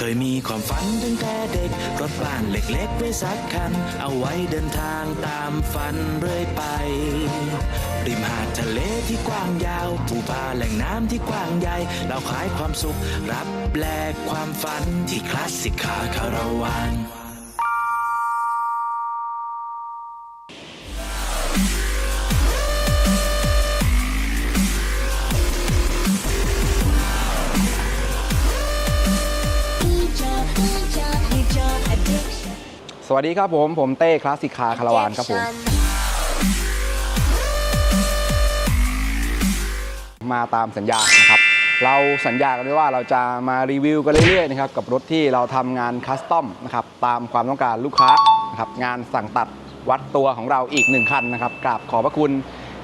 เคยมีความฝันตั้งแต่เด็ก รถบ้านเล็กๆไว้สักคัน เอาไว้เดินทางตามฝันเรื่อยไป ริมหาดทะเลที่กว้างยาวภูผาแหล่งน้ำที่กว้างใหญ่ เราขายความสุข รับแลกความฝันที่คลาสสิกคาคาราวาน สวัสดีครับผม ผมเต้คลาสสิกคาคาราวานครับผม มาตามสัญญานะครับ เราสัญญากันไว้ว่าเราจะมารีวิวกันเรื่อยๆนะครับกับรถที่เราทำงานคัสตอมนะครับตามความต้องการลูกค้านะครับงานสั่งตัดวัดตัวของเราอีกหนึ่งคันนะครับกราบขอบพระคุณ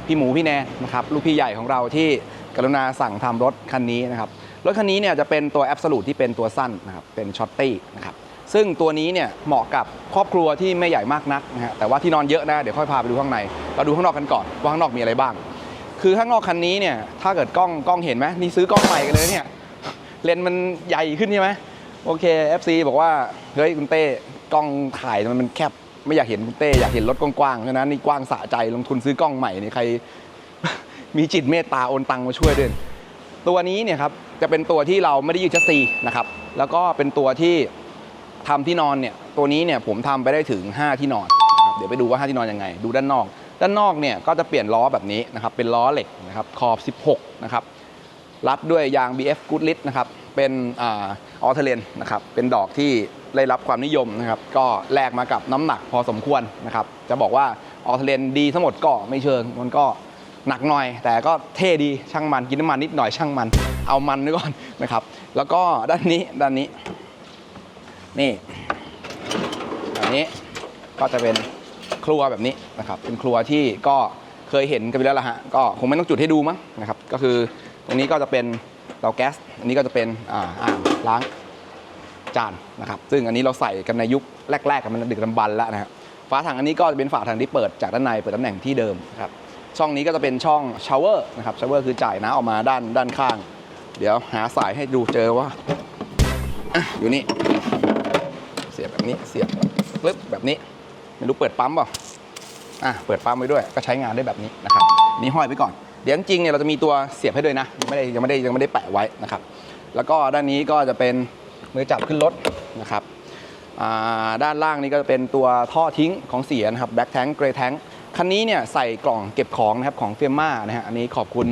พี่หมูพี่แนนนะครับลูกพี่ใหญ่ของเราที่กรุณาสั่งทำรถคันนี้นะครับรถคันนี้เนี่ยจะเป็นตัวแอบสูตที่เป็นตัวสั้นนะครับเป็นช็อตตี้นะครับ ซึ่งตัวนี้เนี่ยเหมาะกับครอบครัวที่ไม่ใหญ่มากนักนะฮะแต่ว่าที่นอนเยอะนะเดี๋ยวค่อยพาไปดูข้างในเราดูข้างนอกกันก่อนว่าข้างนอกมีอะไรบ้าง คือข้างนอกคันนี้เนี่ยถ้าเกิดกล้องกล้องเห็นไหมนี่ซื้อกล้องใหม่กันเลยเนี่ยเลนมันใหญ่ขึ้นใช่ไหมโอเค FC บอกว่าเฮ้ยคุณเต้กล้องถ่ายมันมันแคบไม่อยากเห็นคุณเต้อยากเห็นรถกว้างๆฉะนั้นนี่กว้างสะใจลงทุนซื้อกล้องใหม่นี่ใคร มีจิตเมตตาโอนตังมาช่วยด้วยตัวนี้เนี่ยครับจะเป็นตัวที่เราไม่ได้ยืดชัสซีนะครับแล้วก็เป็นตัวที่ ทำที่นอนเนี่ยตัวนี้เนี่ยผมทำไปได้ถึง 5 ที่นอนนะครับเดี๋ยวไปดูว่า 5 ที่นอนยังไง ดูด้านนอก ด้านนอกเนี่ยก็จะเปลี่ยนล้อแบบนี้นะครับเป็นล้อเหล็กนะครับขอบ 16 นะครับรัดด้วยยาง BF Goodrich นะครับเป็นออเทเลนนะครับเป็นดอกที่ได้รับความนิยมนะครับก็แลกมากับน้ำหนักพอสมควรนะครับจะบอกว่าออเทเลนดีทั้งหมดก็ไม่เชิงมันก็หนักหน่อย แต่ก็เท่ดีช่างมันกินน้ำมันนิดหน่อยช่างมัน เอามันไว้ก่อนนะครับแล้วก็ด้านนี้ด้านนี้ นี่แบบนี้ก็จะเป็นครัวแบบนี้นะครับ เป็นครัวที่ก็เคยเห็นกันไปแล้วละฮะก็คงไม่ต้องจุดให้ดูมั้งนะครับ ก็คือตรงนี้ก็จะเป็นเตาแก๊ส อันนี้ก็จะเป็นอ่าอ่างล้างจานนะครับ ซึ่งอันนี้เราใส่กันในยุคแรกๆกันมันดึกดำบรรพ์แล้วนะฮะฝาถังอันนี้ก็จะเป็นฝาถังที่เปิดจากด้านในเปิดตำแหน่งที่เดิมครับ ช่องนี้ก็จะเป็นช่องชาวเวอร์นะครับชาวเวอร์คือจ่ายน้ำออกมาด้านด้านข้าง เดี๋ยวหาสายให้ดูเจอว่า อะอยู่นี่ เสียบแบบนี้เสียบปึ๊บแบบนี้ ไม่รู้เปิดปั๊มเปล่าอะเปิดปั๊มไว้ด้วย ก็ใช้งานได้แบบนี้นะครับนี่ห้อยไปก่อน เดี๋ยวจริงเนี่ยเราจะมีตัวเสียบให้ด้วยนะยังไม่ได้ยังไม่ได้ยังไม่ได้แปะไว้นะครับ แล้วก็ด้านนี้ก็จะเป็นมือจับขึ้นรถนะครับด้านล่างนี้ก็จะเป็นตัวท่อทิ้งของเสียนะครับแบ็คแทงเกร y แทงคันนี้เนี่ยใส่กล่องเก็บของนะครับของเฟียม่านะฮะอันนี้ขอบคุณ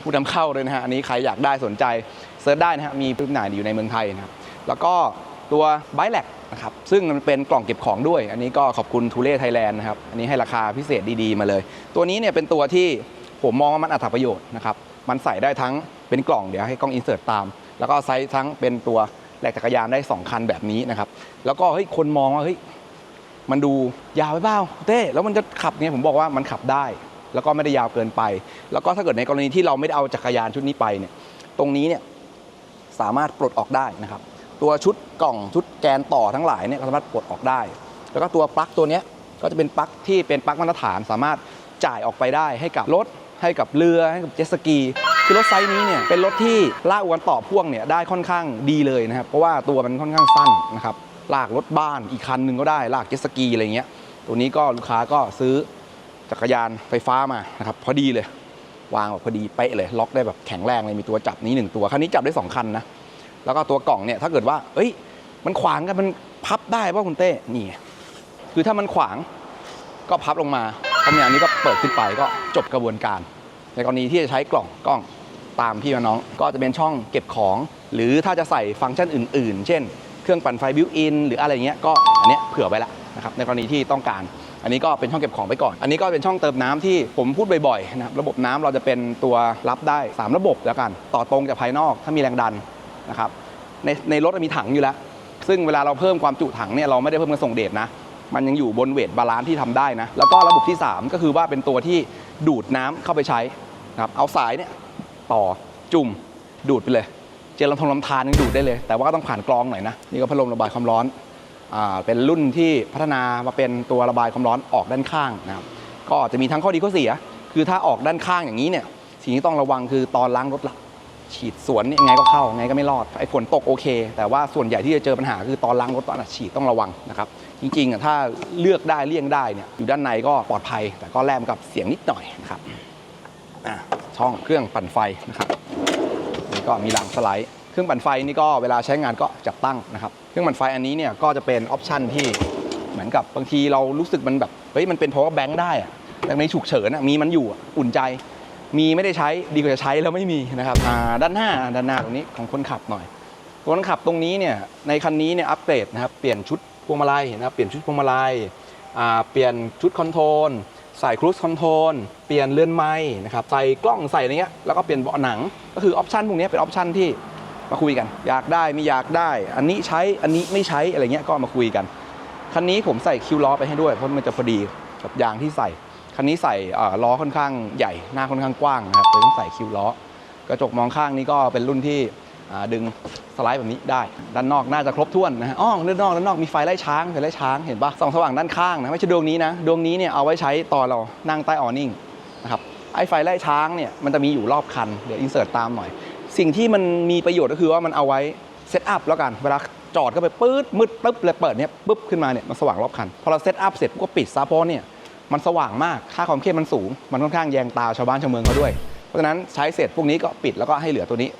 ผู้นำเข้าด้วยนะฮะอันนี้ใครอยากได้สนใจ เซิร์ชได้นะฮะมีพื้นหน่ายอยู่ในเมืองไทยนะครับแล้วก็ตัวไบแลกนะครับซึ่งมันเป็นกล่องเก็บของด้วย อันนี้ก็ขอบคุณทูเล่ไทยแลนด์นะครับอันนี้ให้ราคาพิเศษดีๆมาเลย ตัวนี้เนี่ยเป็นตัวที่ผมมองว่ามันอัตประโยชน์นะครับมันใส่ได้ทั้งเป็นกล่องเดี๋ยวให้กล้องอินเสิร์ตตาม แล้วก็ไซส์ทั้งเป็นตัวแหลกจักรยานได้ 2 คันแบบนี้นะครับแล้วก็เฮ้ยคนมองว่าเฮ้ยมันดูยาวไปเปล่าเต้แล้วมันจะขับเนี่ยผมบอกว่ามันขับได้ แล้วก็ไม่ได้ยาวเกินไป แล้วก็ถ้าเกิดในกรณีที่เราไม่ได้เอาจักรยานชุดนี้ไปเนี่ยตรงนี้เนี่ย สามารถปลดออกได้นะครับ ตัวชุดกล่องชุดแกนต่อทั้งหลายเนี่ยก็สามารถปลดออกได้ แล้วก็ตัวปลั๊กตัวนี้ก็จะเป็นปลั๊กที่เป็นปลั๊กมาตรฐาน สามารถจ่ายออกไปได้ให้กับรถ ให้กับเรือให้กับเจ็ตสกีคือรถไซส์นี้เนี่ยเป็นรถที่ลากอวนต่อพ่วงเนี่ยได้ค่อนข้างดีเลยนะครับ เพราะว่าตัวมันค่อนข้างสั้นนะครับลากรถบ้านอีกคันหนึ่งก็ได้ลากเจ็ตสกีอะไรเงี้ยตัวนี้ก็ลูกค้าก็ซื้อจักรยานไฟฟ้ามานะครับพอดีเลย วางแบบพอดีเป๊ะเลยล็อกได้แบบแข็งแรงเลยมีตัวจับนี้หนึ่งตัวคันนี้จับได้สองคันนะแล้วก็ตัวกล่องเนี่ยถ้าเกิดว่า เอ้ย มันขวางกันมันพับได้ป่ะคุณเต้นี่คือถ้ามันขวางก็พับลงมาทำอย่างนี้ก็เปิดขึ้นไปก็จบกระบวนการ ในกรณีที่จะใช้กล่องกล้องตามพี่มาน้อง ก็จะเป็นช่องเก็บของ หรือถ้าจะใส่ฟังก์ชันอื่น ๆ เช่น เครื่องปั่นไฟบิวอินหรืออะไรเงี้ยก็อันเนี้ยเผื่อไว้ละนะครับในกรณีที่ต้องการ อันนี้ก็เป็นช่องเก็บของไปก่อน อันนี้ก็เป็นช่องเติมน้ำที่ผมพูดบ่อยๆนะครับระบบน้ำเราจะเป็นตัวรับได้ 3 ระบบแล้วกัน ต่อตรงจากภายนอกถ้ามีแรงดันนะครับในในรถมีถังอยู่แล้ว ซึ่งเวลาเราเพิ่มความจุถังเนี่ยเราไม่ได้เพิ่มกระส่งเดชนะ มันยังอยู่บนเวทบาลานซ์ที่ทำได้นะ แล้วก็ระบบที่ 3 ก็คือว่าเป็นตัวที่ดูดน้ำเข้าไปใช้นะครับเอาสายเนี่ยต่อจุ่มดูดไปเลย เจลลำทงลำธารยังดูดได้เลย แต่ว่าก็ต้องผ่านกรองหน่อยนะ นี่ก็พัดลมระบายความร้อน เป็นรุ่นที่พัฒนามาเป็นตัวระบายความร้อนออกด้านข้างนะครับก็จะมีทั้งข้อดีข้อเสีย คือถ้าออกด้านข้างอย่างนี้เนี่ยสิ่งที่ต้องระวังคือตอนล้างรถละฉีดสวนนี่ยังไงก็เข้ายังไงก็ไม่รอดไอ้ฝนตกโอเค แต่ว่าส่วนใหญ่ที่จะเจอปัญหาคือตอนล้างรถตอนอัดฉีดต้องระวังนะครับจริงๆถ้าเลือกได้เลี่ยงได้เนี่ยอยู่ด้านในก็ปลอดภัย แต่ก็แลมกับเสียงนิดหน่อยนะครับช่องเครื่องปั่นไฟนะครับนี่ก็มีรางสไลด์ เครื่องปั่นไฟนี่ก็เวลาใช้งานก็จับตั้งนะครับ เครื่องปั่นไฟอันนี้เนี่ยก็จะเป็นออปชันที่เหมือนกับบางทีเรารู้สึกมันแบบเฮ้ยมันเป็น power bank ได้อะแต่ในฉุกเฉินอะมีมันอยู่อุ่นใจ มีไม่ได้ใช้ดีกว่าจะใช้แล้วไม่มีนะครับอ่าด้านหน้าด้านหน้าตรงนี้ของคนขับหน่อยคนขับตรงนี้เนี่ยในคันนี้เนี่ยอัปเกรดนะครับเปลี่ยนชุดพวงมาลัยนะครับเปลี่ยนชุดพวงมาลัยอ่าเปลี่ยนชุดคอนโทรลใส่ครูซคอนโทรลเปลี่ยนเลื่อนไม้นะครับใส่กล้องใส่อะไรเงี้ยแล้วก็เปลี่ยนเบาะหนัง ก็คือออปชันพวกนี้เป็นออปชันที่ มาคุยกัน อยากได้ไม่อยากได้ อันนี้ใช้อันนี้ไม่ใช้อะไรเงี้ยก็มาคุยกันคันนี้ผมใส่คิวล้อไปให้ด้วยเพราะมันจะพอดีกับยางที่ใส่คันนี้ใส่ล้อค่อนข้างใหญ่หน้าค่อนข้างกว้างนะครับเลยต้องใส่คิวล้อกระจกมองข้างนี้ก็เป็นรุ่นที่ดึงสไลด์แบบนี้ได้ ด้านนอกน่าจะครบถ้วนนะฮะอ้อด้านนอกด้านนอกมีไฟไล่ช้างไฟไล่ช้างเห็นปะส่องสว่างด้านข้างนะไม่ใช่ดวงนี้นะดวงนี้เนี่ยเอาไว้ใช้ตอนเรานั่งใต้ออนิ่งนะครับไอ้ไฟไล่ช้างเนี่ยมันจะมีอยู่รอบคันเดี๋ยวอินเสิร์ตตามหน่อย สิ่งที่มันมีประโยชน์ก็คือว่ามันเอาไว้เซตอัพแล้วกัน เวลาจอดเข้าไปปื๊ดมืดปุ๊บเลยเปิดเนี่ยปุ๊บขึ้นมาเนี่ยมันสว่างรอบคัน พอเราเซตอัพเสร็จก็ปิดซะเพราะเนี่ยมันสว่างมากค่าความเข้มมันสูง มันค่อนข้างแยงตาชาวบ้านชาวเมืองเขาด้วย เพราะฉะนั้นใช้เสร็จพวกนี้ก็ปิดแล้วก็ให้เหลือตัวนี้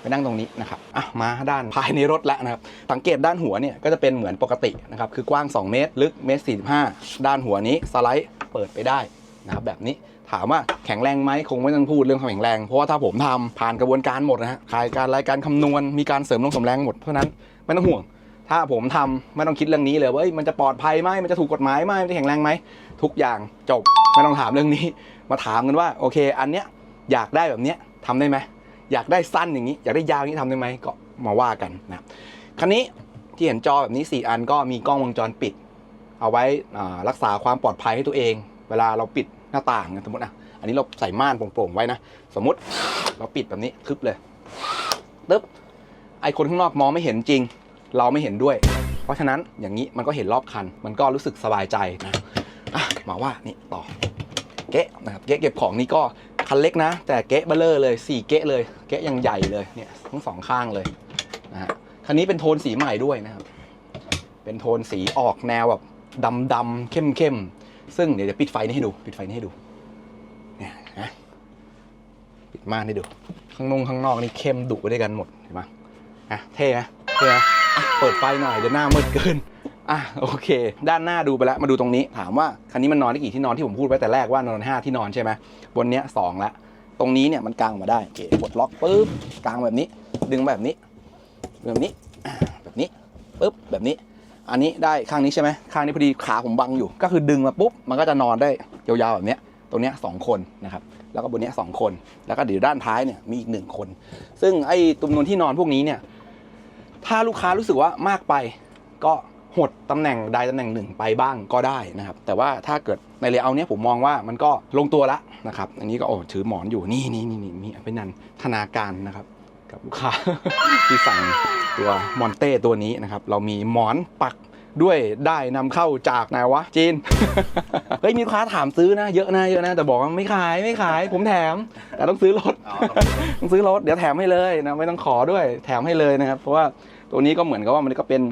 ไปนั่งตรงนี้นะครับอะมาด้านภายในรถแล้วนะครับสังเกตด้านหัวเนี่ยก็จะเป็นเหมือนปกตินะครับคือกว้าง 2 เมตร ลึกเมตร45ด้านหัวนี้สไลด์เปิดไปได้นะครับแบบนี้ ถามว่าแข็งแรงไหมคงไม่ต้องพูดเรื่องความแข็งแรง เพราะว่าถ้าผมทำผ่านกระบวนการหมดนะฮะขายการรายการคำนวณมีการเสริมลงสมแรงหมดเพราะนั้นไม่ต้องห่วง ถ้าผมทำไม่ต้องคิดเรื่องนี้เลยว่ามันจะปลอดภัยไหมมันจะถูกกฎหมายไหมมันจะแข็งแรงไหมทุกอย่างจบไม่ต้องถามเรื่องนี้ มาถามกันว่าโอเค อันเนี้ยอยากได้แบบเนี้ยทำได้ไหมอยากได้สั้นอย่างนี้ อยากได้ยาวอย่างนี้ทำได้ไหมก็มาว่ากันนะครันนี้ที่เห็นจอแบบนี้ 4 อันก็มีกล้องวงจรปิด เอาไว้รักษาความปลอดภัยให้ตัวเอง เวลาเราปิด หน้าต่างสมมติอะอันนี้เราใส่ม่านโปร่งๆไว้นะ สมมติเราปิดแบบนี้ทึบเลยตึ๊บไอคนข้างนอกมองไม่เห็นจริง เราไม่เห็นด้วย เพราะฉะนั้นอย่างนี้มันก็เห็นรอบคัน มันก็รู้สึกสบายใจนะอะมาว่านี่ต่อเก๊ะนะครับเก๊ะเก็บของนี่ก็คันเล็กนะ แต่เก๊ะเบลเลอร์เลย4เก๊ะเลยเก๊ะยังใหญ่เลยเนี่ยทั้งสองข้างเลยนะฮะคันนี้เป็นโทนสีใหม่ด้วยนะครับเป็นโทนสีออกแนวแบบดำดำเข้มเข้ม ซึ่งเดี๋ยวจะปิดไฟนี้ให้ดูปิดไฟนี้ให้ดูเนี่ยนะปิดม่านให้ดู ข้างนงข้างนอกนี่เข้มดุไปด้วยกันหมดเห็นไหมอะเท่ไหมเท่ไหมอะเปิดไฟหน่อยเดี๋ยวหน้ามืดเกินอะโอเค ด้านหน้าดูไปแล้วมาดูตรงนี้ ถามว่าคันนี้มันนอนได้กี่ที่นอนที่ผมพูดไว้แต่แรกว่านอนห้าที่นอนใช่ไหมบนเนี้ยสองละตรงนี้เนี่ยมันกางออกมาได้เกดล็อกปุ๊บกางแบบนี้ ดึงแบบนี้ แบบนี้แบบนี้ปุ๊บแบบนี้ อันนี้ได้ข้างนี้ใช่ไหมข้างนี้พอดีขาผมบังอยู่ ก็คือดึงมาปุ๊บมันก็จะนอนได้ยาวๆแบบเนี้ยตรงเนี้ยสองคนนะครับแล้วก็บนเนี้ยสองคน แล้วก็เดี๋ยวด้านท้ายเนี่ยมีอีกหนึ่งคน ซึ่งไอ้ตุมนวนที่นอนพวกนี้เนี่ยถ้าลูกค้ารู้สึกว่ามากไปก็หดตำแหน่งใดตำแหน่งหนึ่งไปบ้างก็ได้นะครับ แต่ว่าถ้าเกิดในเลเยอร์เนี้ยผมมองว่ามันก็ลงตัวละนะครับ อันนี้ก็โอ้ถือหมอนอยู่นี่นี่นี่นี่มีเป็นนันธนาการนะครับ กับลูกค้า ที่สั่งตัวมอนเต้ตัวนี้นะครับ เรามีหมอนปักด้วยได้นำเข้าจากไหนวะจีน เฮ้ยมีลูกค้าถามซื้อนะ เยอะนะเยอะนะแต่บอกว่าไม่ขายไม่ขาย ผมแถม แต่ต้องซื้อรถต้องซื้อรถเดี๋ยวแถมให้เลยนะไม่ต้องขอด้วยแถมให้เลยนะครับ เพราะว่าตัวนี้ก็เหมือนกับว่ามันก็เป็น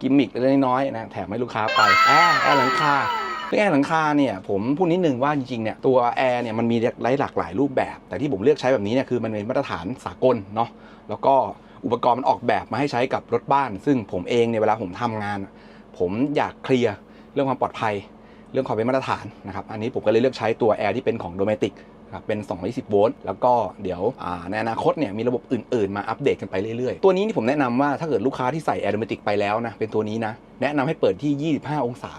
กิมมิคเล็กๆน้อยๆนะแถมให้ลูกค้าไปแอร์แอร์หลังคาเรื่อง แอร์หลังคาเนี่ยผมพูดนิดนึงว่าจริงๆเนี่ยตัวแอร์เนี่ยมันมีหลายหลากหลายรูปแบบ แต่ที่ผมเลือกใช้แบบนี้เนี่ยคือมันเป็นมาตรฐานสากลเนาะแล้วก็อุปกรณ์มันออกแบบมาให้ใช้กับรถบ้าน ซึ่งผมเองเนี่ยเวลาผมทำงาน ผมอยากเคลียร์เรื่องความปลอดภัย เรื่องความเป็นมาตรฐานนะครับอันนี้ผมก็เลยเลือกใช้ตัวแอร์ที่เป็นของโดเมติกครับเป็น 220 โวลต์ แล้วก็เดี๋ยวในอนาคตเนี่ยมีระบบอื่นๆ มาอัปเดตกันไปเรื่อยๆ ตัวนี้นี่ผมแนะนำว่าถ้าเกิดลูกค้าที่ใส่แอร์โดเมติกไปแล้วนะ เป็นตัวนี้นะ แนะนำให้เปิดที่ 25 องศา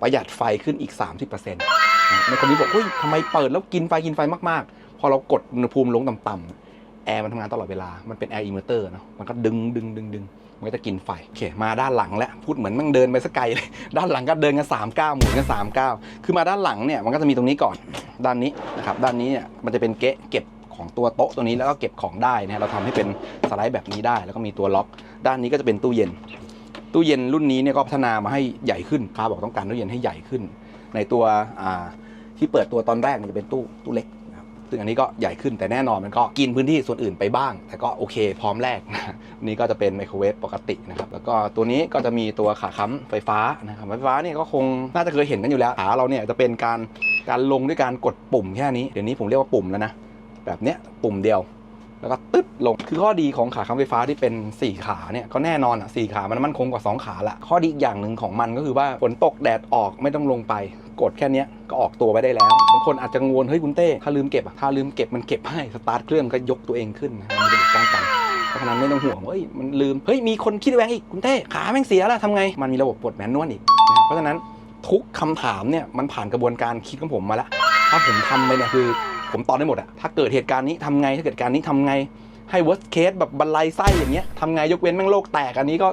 ประหยัดไฟขึ้นอีก 30%ในคนนี้บอกเฮ้ยทำไมเปิดแล้วกินไฟกินไฟมากๆ พอเรากดอุณหภูมิลงต่ำๆแอร์มันทำงานตลอดเวลา มันเป็นแอร์อินเวอร์เตอร์เนาะมันก็ดึงดึงดึงดึงมันก็จะกินไฟโอเคมาด้านหลังแล้วพูดเหมือนมันเดินไปสักไกลเลย ด้านหลังก็เดินกัน3ก้าวหมุนกัน3ก้าวคือมาด้านหลังเนี่ยมันก็จะมีตรงนี้ก่อนด้านนี้นะครับด้านนี้เนี่ยมันจะเป็นเกะเก็บของตัวโต๊ะตัวนี้แล้วก็เก็บของได้นะเราทำให้เป็นสไลด์แบบนี้ได้ แล้วก็มีตัวล็อก ด้านนี้ก็จะเป็นตู้เย็น ตู้เย็นรุ่นนี้เนี่ยก็พัฒนามาให้ใหญ่ขึ้นคาบอกต้องการตู้เย็นให้ใหญ่ขึ้น ในตัวที่เปิดตัวตอนแรกเนี่ยจะเป็นตู้ตู้เล็กนะซึ่งอันนี้ก็ใหญ่ขึ้นแต่แน่นอนมันก็กินพื้นที่ส่วนอื่นไปบ้าง แต่ก็โอเคพร้อมแลกนะนี่ก็จะเป็นไมโครเวฟปกตินะครับ แล้วก็ตัวนี้ก็จะมีตัวขาค้ำไฟฟ้านะครับไฟฟ้าเนี่ยก็คงน่าจะเคยเห็นกันอยู่แล้วขาเราเนี่ยจะเป็นการการลงด้วยการกดปุ่มแค่นี้ เดี๋ยวนี้ผมเรียกว่าปุ่มแล้วนะแบบเนี้ยปุ่มเดียว แล้วก็ตึ๊ดลง คือข้อดีของขาค้ำไฟฟ้าที่เป็น 4 ขาเนี่ยก็แน่นอนอะสขา มันมั่นคงกว่า 2 ขาละข้อดีอีกอย่างหนึ่งของมันก็คือว่าฝนตกแดดออกไม่ต้องลงไป กดแค่นี้ก็ออกตัวไปได้แล้วบางคนอาจจะงวลเฮ้ยคุณเต้ถ้าลืมเก็บอะถ้าลืมเก็บมันเก็บให้สตาร์ทเครื่องก็ยกตัวเองขึ้นนะมันเป็นป้องกันเพราะฉะนั้นไม่ต้องห่วงเฮ้ยมันลืมเฮ้ยมีคนคิดแวงอีกคุณเต้ขาแม่งเสียแล้วทำไงมันมีระบบปลดแมนนวลอีกนะเพราะฉะนั้นทุกคำถามเนี่ยมันผ่านกระบวนการคิดของผมมาแล้วถ้าผมทำไปเนี่ยคือ ผมตอบได้หมดอะถ้าเกิดเหตุการณ์นี้ทำไงถ้าเกิดการณ์นี้ทำไงให้ worst case แบบบันไลไส้อย่างเงี้ยทำไงยกเว้นแม่งโลกแตกอันนี้ก็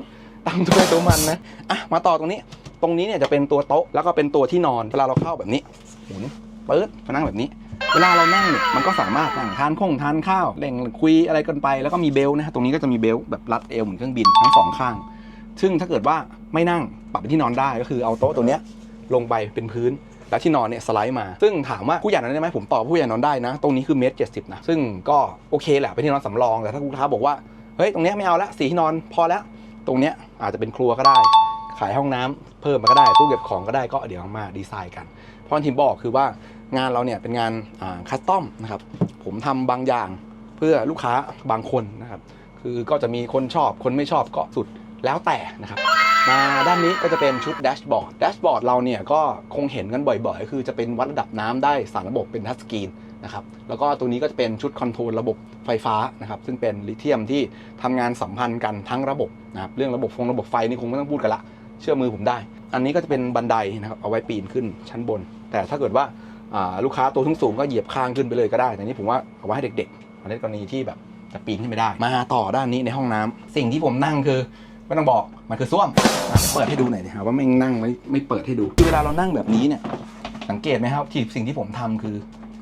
ตามตัวตัวมันนะอะมาต่อตรงนี้ ตรงนี้เนี่ยจะเป็นตัวโต๊ะแล้วก็เป็นตัวที่นอนเวลาเราเข้าแบบนี้หมุนเปิดมานั่งแบบนี้ เวลาเรานั่งเนี่ยมันก็สามารถนั่งทานข้งทานข้าวเล่นคุยอะไรกันไป แล้วก็มีเบลนะฮะตรงนี้ก็จะมีเบลแบบรัดเอวเหมือนเครื่องบินทั้งสองข้าง ซึ่งถ้าเกิดว่าไม่นั่งปรับเป็นที่นอนได้ก็คือเอาโต๊ะตัวเนี้ยลงไปเป็นพื้น แล้วที่นอนเนี่ยสไลด์มา ซึ่งถามว่าผู้ใหญ่นอนได้ไหมผมตอบผู้ใหญ่นอนได้นะ ตรงนี้คือเมตรเจ็ดสิบนะ ซึ่งก็โอเคแหละเป็นที่นอนสำรอง แต่ถ้าลูกค้าบอกว่า เฮ้ย ตรงเนี้ยไม่เอาละสีที่นอนพอแล้ว ตรงเนี้ยอาจจะเป็นครัวก็ได้ ขายห้องน้ำเพิ่มมาก็ได้ ตู้เก็บของก็ได้ ก็เดี๋ยวมาดีไซน์กัน เพราะที่บอกคือว่างานเราเนี่ยเป็นงานคัสตอมนะครับ ผมทำบางอย่างเพื่อลูกค้าบางคนนะครับ คือก็จะมีคนชอบ คนไม่ชอบก็สุดแล้วแต่นะครับ มาด้านนี้ก็จะเป็นชุดแดชบอร์ดแดชบอร์ดเราเนี่ยก็คงเห็นกันบ่อยๆ คือจะเป็นวัดระดับน้ำได้สารระบบเป็นทัชสกรีนนะครับแล้วก็ตัวนี้ก็จะเป็นชุดคอนโทรลระบบไฟฟ้านะครับซึ่งเป็นลิเธียมที่ทำงานสัมพันธ์กันทั้งระบบนะครับเรื่องระบบฟงระบบไฟนี่คงไม่ต้องพูดกันละ เชื่อมือผมได้ อันนี้ก็จะเป็นบันไดนะครับเอาไว้ปีนขึ้นชั้นบน แต่ถ้าเกิดว่าาลูกค้าตัวสูงๆก็เหยียบข้างขึ้นไปเลยก็ได้ แต่นี่ผมว่าเอาไว้ให้เด็กๆอันกรณีที่แบบจะปีนขึ้นไม่ได้ มาต่อด้านนี้ในห้องน้ำสิ่งที่ผมนั่งคือ ไม่ต้องบอกมันคือส้วมอะเปิดให้ดูหน่อยดิครับว่าไม่งนั่งไม่ไม่เปิดให้ดูคือเวลาเรานั่งแบบนี้เนี่ย สังเกตไหมครับที่สิ่งที่ผมทำคือ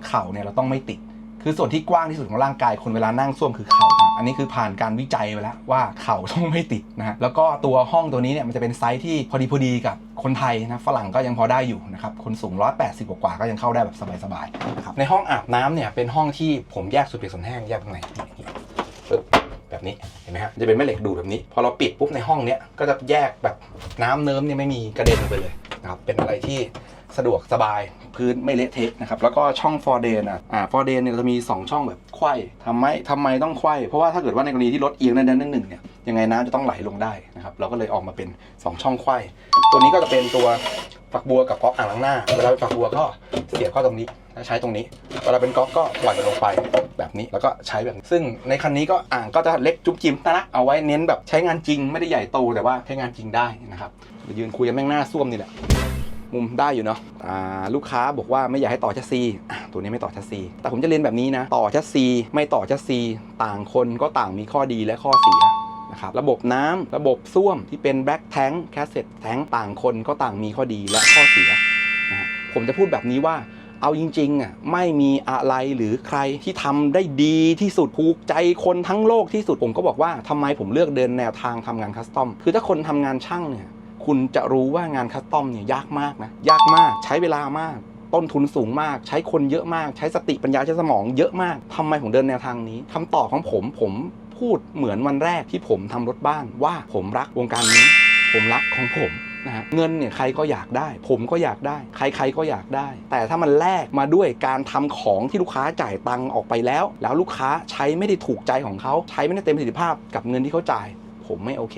เข่าเนี่ยเราต้องไม่ติด คือส่วนที่กว้างที่สุดของร่างกายคนเวลานั่งส้วมคือเข่าอะอันนี้คือผ่านการวิจัยไปแล้วว่าเข่าต้องไม่ติดนะฮะแล้วก็ตัวห้องตัวนี้เนี่ยมันจะเป็นไซส์ที่พอดีพอดีกับคนไทยนะฝรั่งก็ยังพอได้อยู่นะครับคนสูง 180 กว่าๆก็ยังเข้าได้แบบสบายๆนะครับในห้องอาบน้ำเนี่ยเป็นห้องที่ผมแยกส่วนเปียกส่วนแห้งแยกตรงไหน แบบนี้เห็นไหมฮะจะเป็นแม่เหล็กดูดแบบนี้ พอเราปิดปุ๊บในห้องเนี้ยก็จะแยกแบบน้ำเนิ้มเนี่ยไม่มีกระเด็นไปเลยนะครับเป็นอะไรที่สะดวกสบายพื้นไม่เละเทะนะครับแล้วก็ช่องฟอร์เดนอะอ่าฟอร์เดนเนี่ยจะมี 2 ช่องแบบไขว้ทำไมทำไมต้องไขว้เพราะว่าถ้าเกิดว่าในกรณีที่รถเอียงด้านด้านหนึ่งเนี่ย ยังไงน้ำจะต้องไหลลงได้นะครับ เราก็เลยออกมาเป็น 2 ช่องไขว้ตัวนี้ก็จะเป็นตัวฝักบัวกับก๊อกอ่างล้างหน้า เวลาไปฝักบัวก็เสียบเข้าตรงนี้แล้วใช้ตรงนี้ เวลาเป็นก๊อกก็ปล่นลงไปแบบนี้แล้วก็ใช้แบบนี้ซึ่งในคันนี้ก็อ่างก็จะเล็กจุ๊บจิ้มนะเอาไว้เน้นแบบใช้งานจริงไม่ได้ใหญ่โตแต่ว่าใช้งานจริงได้นะครับยืนคุยกันแม่งหน้าส้วมนี่แหละมุมได้อยู่เนาะลูกค้าบอกว่าไม่อยากให้ต่อแชสซีตัวนี้ไม่ต่อแชสซีแต่ผมจะเรียนแบบนี้นะ ต่อแชสซีไม่ต่อแชสซี ต่างคนก็ต่างมีข้อดีและข้อเสีย นะครับระบบน้ำระบบส้วมที่เป็นแบล็ k แทงแคสเซ็ตแทงต่างคนก็ต่างมีข้อดีและข้อเสียนะผมจะพูดแบบนี้ว่าเอาจริงๆอะไม่มีอะไรหรือใครที่ทำได้ดีที่สุดถูกใจคนทั้งโลกที่สุดผมก็บอกว่าทำไมผมเลือกเดินแนวทางทำงานคัสตอม คือถ้าคนทำงานช่างเนี่ยคุณจะรู้ว่างานคัสตอมเนี่ยยากมากนะยากมากใช้เวลามาก ต้นทุนสูงมาก ใช้คนเยอะมาก ใช้สติปัญญาใช้สมองเยอะมากทำไมผมเดินแนวทางนี้คำตอบของผมผม พูดเหมือนวันแรกที่ผมทำรถบ้านว่าผมรักวงการนี้ ผมรักของผมนะฮะเงินเนี่ยใครก็อยากได้ ผมก็อยากได้ ใครๆก็อยากได้ แต่ถ้ามันแลกมาด้วยการทำของที่ลูกค้าจ่ายตังค์ออกไปแล้ว แล้วลูกค้าใช้ไม่ได้ถูกใจของเขาใช้ไม่ได้เต็มประสิทธิภาพกับเงินที่เขาจ่าย ผมไม่โอเค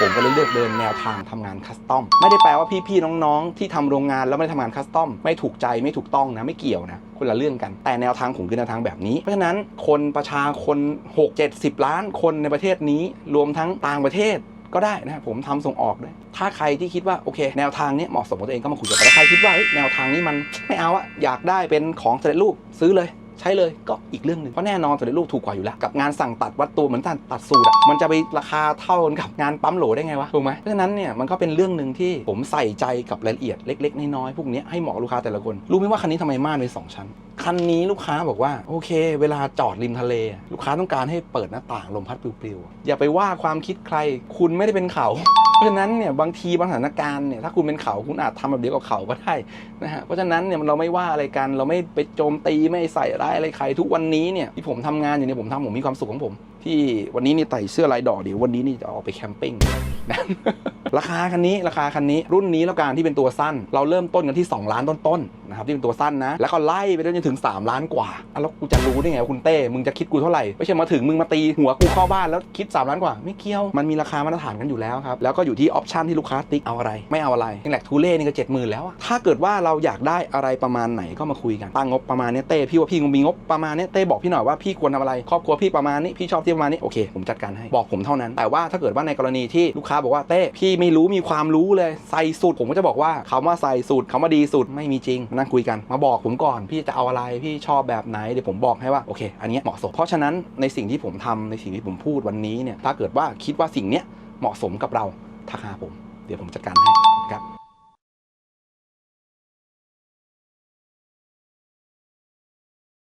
ผมก็เลยเลือกเดินแนวทางทำงานคัสตอม ไม่ได้แปลว่าพี่ๆน้องๆ ที่ทำโรงงานแล้วไม่ได้ทำงานคัสตอม ไม่ถูกใจไม่ถูกต้องนะ ไม่เกี่ยวนะ คนละเรื่องกัน แต่แนวทางผมคือแนวทางแบบนี้ เพราะฉะนั้นคนประชาคน 6 7 0 ล้านคนในประเทศนี้ รวมทั้งต่างประเทศก็ได้นะครับผมทำส่งออกด้วย ถ้าใครที่คิดว่าโอเค แนวทางนี้เหมาะสมกับตัวเองก็มาคุยกันแต่ถ้าใครคิดว่าแนวทางนี้มันไม่เอาอะอยากได้เป็นของสำเร็จรูปซื้อเลย ใช้เลยก็อีกเรื่องหนึ่งเพราะแน่นอนสำเร็จรูปถูกกว่าอยู่แล้ว กับงานสั่งตัดวัดตัวเหมือนตัดตัดสูตรอะมันจะไปราคาเท่ากันกับงานปั๊มโหลได้ไงวะถูกไหมเพราะฉะนั้นเนี่ยมันก็เป็นเรื่องหนึ่งที่ผมใส่ใจกับรายละเอียดเล็ก ๆ น้อยๆพวกนี้ให้เหมาะลูกค้าแต่ละคนรู้ไหมว่าคันนี้ทำไมม่านเป็นสองชั้นคันนี้ลูกค้าบอกว่าโอเค เวลาจอดริมทะเล ลูกค้าต้องการให้เปิดหน้าต่างลมพัดปลิวๆอย่าไปว่าความคิดใคร คุณไม่ได้เป็นเขาเพราะฉะนั้นเนี่ยบางทีบางสถานการณ์เนี่ยถ้าคุณเป็นเขาคุณอาจทำแบบเดียวกับเขาก็ได้นะฮะเพราะฉะนั้นเนี่ยเราไม่ว่าอะไรกันเราไม่ไปโจมตีไม่ใส่ร้ายอะไรใครทุกวันนี้เนี่ยที่ผมทำงานอยู่เนี่ยผมทำผมมีความสุขของผม ที่วันนี้นี่ใส่เสื้อลายดอกเดี๋ยววันนี้นี่จะออกไปแคมปิ้งนะ ราคาคันนี้ราคาคันนี้รุ่นนี้แล้วกันที่เป็นตัวสั้น เราเริ่มต้นกันที่ 2 ล้านต้นๆนะครับที่เป็นตัวสั้นนะ แล้วก็ไล่ไปจนถึง 3 ล้านกว่าอะแล้วกูจะรู้ได้ไงว่าคุณเต้มึงจะคิดกูเท่าไหร่ไม่ใช่มาถึงมึงมาตีหัวกูเข้าบ้านแล้วคิด 3 ล้านกว่า ไม่เกี่ยวมันมีราคามาตรฐานกันอยู่แล้วครับแล้วก็อยู่ที่ออปชันที่ลูกค้าติ๊กเอาอะไร ไม่เอาอะไรนี่แหละทูเล่นี่ก็เจ็ดหมื่นแล้วอะถ้าเกิดว่าเราอยากได้อะไรประมาณไหนก็มาคุยกันตั้งงบประมาณเนี้ยเต้พี่ว่าพี่มีงบประมาณเนี้ยเต้บอกพี่หน่อยว่าพี่ควรทำอะไรครอบครัวพี่ประมาณนี้พี่ชอบที่ประมาณนี้โอเคผมจัดการให้บอกผมเท่านั้น แต่ว่าถ้าเกิดว่าในกรณีที่ลูกค้าบอกว่าเต้พี่ไม่รู้มีความรู้เลยใส่สุด ผมก็จะบอกว่าคำว่าใส่สุดคำว่าดีสุดไม่มีจริงนั่งคุยกันมาบอกผมก่อนพี่จะเอาอะไรพี่ชอบแบบไหนเดี๋ยวผมบอกให้ว่าโอเค อันนี้เหมาะสมเพราะฉะนั้นในสิ่งที่ผมทำในสิ่งที่ผมพูดวันนี้เนี่ยถ้าเกิดว่าคิดว่าสิ่งเนี้ยเหมาะสมกับเราทักหาผม เดี๋ยวผมจัดการให้ครับ